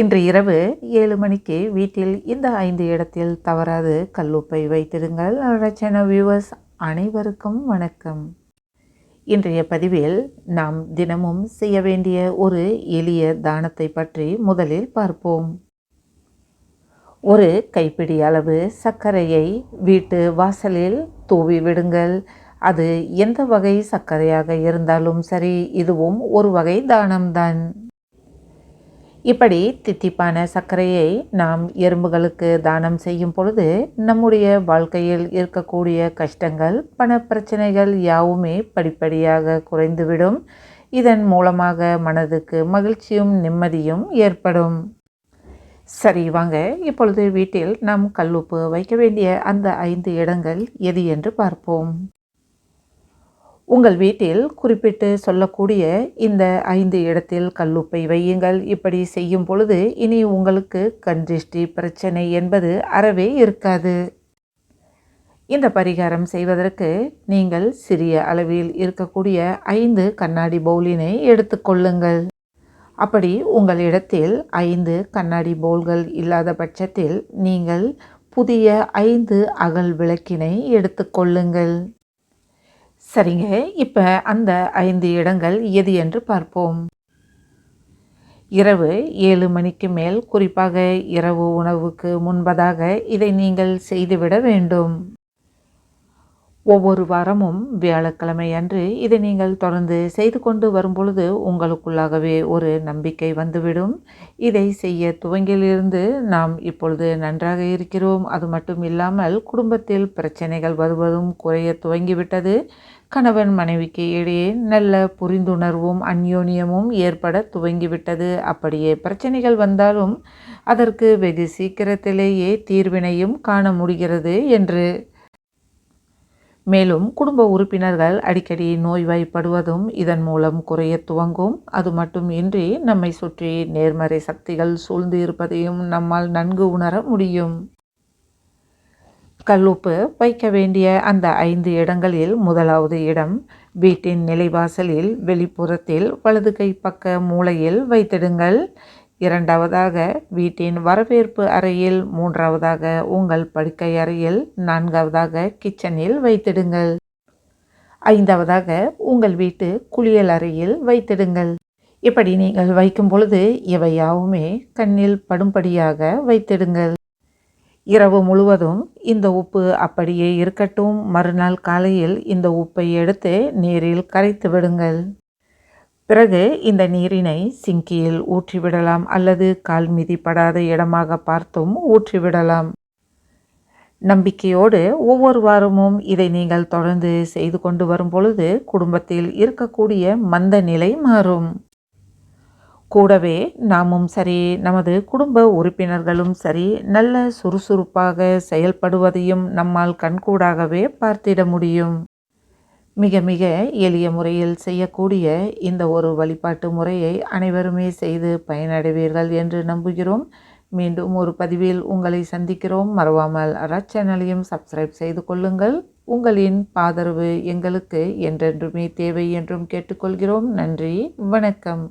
இன்று இரவு ஏழு மணிக்கு வீட்டில் இந்த ஐந்து இடத்தில் தவறாது கல்லுப்பை வைத்திருங்கள் ரச்சன வியூவர்ஸ் அனைவருக்கும் வணக்கம். இன்றைய பதிவில் நாம் தினமும் செய்ய வேண்டிய ஒரு எளிய தானத்தை பற்றி முதலில் பார்ப்போம். ஒரு கைப்பிடி அளவு சர்க்கரையை வீட்டு வாசலில் தூவி விடுங்கள். அது எந்த வகை சர்க்கரையாக இருந்தாலும் சரி இதுவும் ஒரு வகை தானம்தான். இப்படி தித்திப்பான சர்க்கரையை நாம் எறும்புகளுக்கு தானம் செய்யும் பொழுது நம்முடைய வாழ்க்கையில் இருக்கக்கூடிய கஷ்டங்கள் பண பிரச்சனைகள் யாவுமே படிப்படியாக குறைந்துவிடும். இதன் மூலமாக மனதுக்கு மகிழ்ச்சியும் நிம்மதியும் ஏற்படும். சரி வாங்க. இப்பொழுது வீட்டில் நாம் கல்லுப்பு வைக்க வேண்டிய அந்த ஐந்து இடங்கள் எது என்று பார்ப்போம். உங்கள் வீட்டில் குறிப்பிட்டு சொல்லக்கூடிய இந்த ஐந்து இடத்தில் கல்லுப்பை வையுங்கள். இப்படி செய்யும் பொழுது இனி உங்களுக்கு கன்றிஷ்டி பிரச்சனை என்பது அறவே இருக்காது. இந்த பரிகாரம் செய்வதற்கு நீங்கள் சிறிய அளவில் இருக்கக்கூடிய ஐந்து கண்ணாடி பவுலினை எடுத்துக்கொள்ளுங்கள் அப்படி உங்களிடத்தில் ஐந்து கண்ணாடி பவுல்கள் இல்லாத பட்சத்தில் நீங்கள் புதிய ஐந்து அகல் விளக்கினை எடுத்துக்கொள்ளுங்கள் சரிங்க இப்போ அந்த ஐந்து இடங்கள் எது என்று பார்ப்போம். இரவு ஏழு மணிக்கு மேல் குறிப்பாக இரவு உணவுக்கு முன்பதாக இதை நீங்கள் செய்துவிட வேண்டும். ஒவ்வொரு வாரமும் வியாழக்கிழமை அன்று இதை நீங்கள் தொடர்ந்து செய்து கொண்டு வரும்பொழுது உங்களுக்குள்ளாகவே ஒரு நம்பிக்கை வந்துவிடும். இதை செய்ய துவங்கிலிருந்து நாம் இப்பொழுது நன்றாக இருக்கிறோம். அது மட்டும் இல்லாமல் குடும்பத்தில் பிரச்சனைகள் வருவதும் குறைய துவங்கிவிட்டது. கணவன் மனைவிக்கு இடையே நல்ல புரிந்துணர்வும் அந்யோன்யமும் ஏற்பட துவங்கிவிட்டது. அப்படியே பிரச்சனைகள் வந்தாலும் அதற்கு வெகு சீக்கிரத்திலேயே தீர்வினையும் காண முடிகிறது என்று. மேலும் குடும்ப உறுப்பினர்கள் அடிக்கடி நோய்வாய்ப்படுவதும் இதன் மூலம் குறைய துவங்கும். அது மட்டுமின்றி நம்மை சுற்றி நேர்மறை சக்திகள் சூழ்ந்து இருப்பதையும் நம்மால் நன்கு உணர முடியும். கல்லுப்பு வைக்க வேண்டிய அந்த ஐந்து இடங்களில் முதலாவது இடம் வீட்டின் நிலைவாசலில் வெளிப்புறத்தில் வலது கை பக்க மூலையில் வைத்திடுங்கள். இரண்டாவதாக வீட்டின் வரவேற்பு அறையில் மூன்றாவதாக உங்கள் படுக்கை அறையில் நான்காவதாக கிச்சனில் வைத்திடுங்கள். ஐந்தாவதாக உங்கள் வீட்டு குளியல் அறையில் வைத்திடுங்கள். இப்படி நீங்கள் வைக்கும் பொழுது இவையாவுமே கண்ணில் படும்படியாக வைத்திடுங்கள். இரவு முழுவதும் இந்த உப்பு அப்படியே இருக்கட்டும். மறுநாள் காலையில் இந்த உப்பை எடுத்து நீரில் கரைத்து விடுங்கள். பிறகு இந்த நீரினை சிங்கியில் ஊற்றிவிடலாம் அல்லது கால் மிதிப்படாத இடமாக பார்த்தும் ஊற்றிவிடலாம். நம்பிக்கையோடு ஒவ்வொரு வாரமும் இதை நீங்கள் தொடர்ந்து செய்து கொண்டு வரும் பொழுது குடும்பத்தில் இருக்கக்கூடிய மந்த நிலை மாறும். கூடவே நாமும் சரி நமது குடும்ப உறுப்பினர்களும் சரி நல்ல சுறுசுறுப்பாக செயல்படுவதையும் நம்மால் கண்கூடாகவே பார்த்திட முடியும். மிக மிக எளிய முறையில் செய்யக்கூடிய இந்த ஒரு வழிபாட்டு முறையை அனைவருமே செய்து பயனடைவீர்கள் என்று நம்புகிறோம். மீண்டும் ஒரு பதிவில் உங்களை சந்திக்கிறோம். மறவாமல் சேனலையும் சப்ஸ்கிரைப் செய்து கொள்ளுங்கள். உங்களின் ஆதரவு எங்களுக்கு என்றென்றுமே தேவை என்றும் கேட்டுக்கொள்கிறோம். நன்றி வணக்கம்.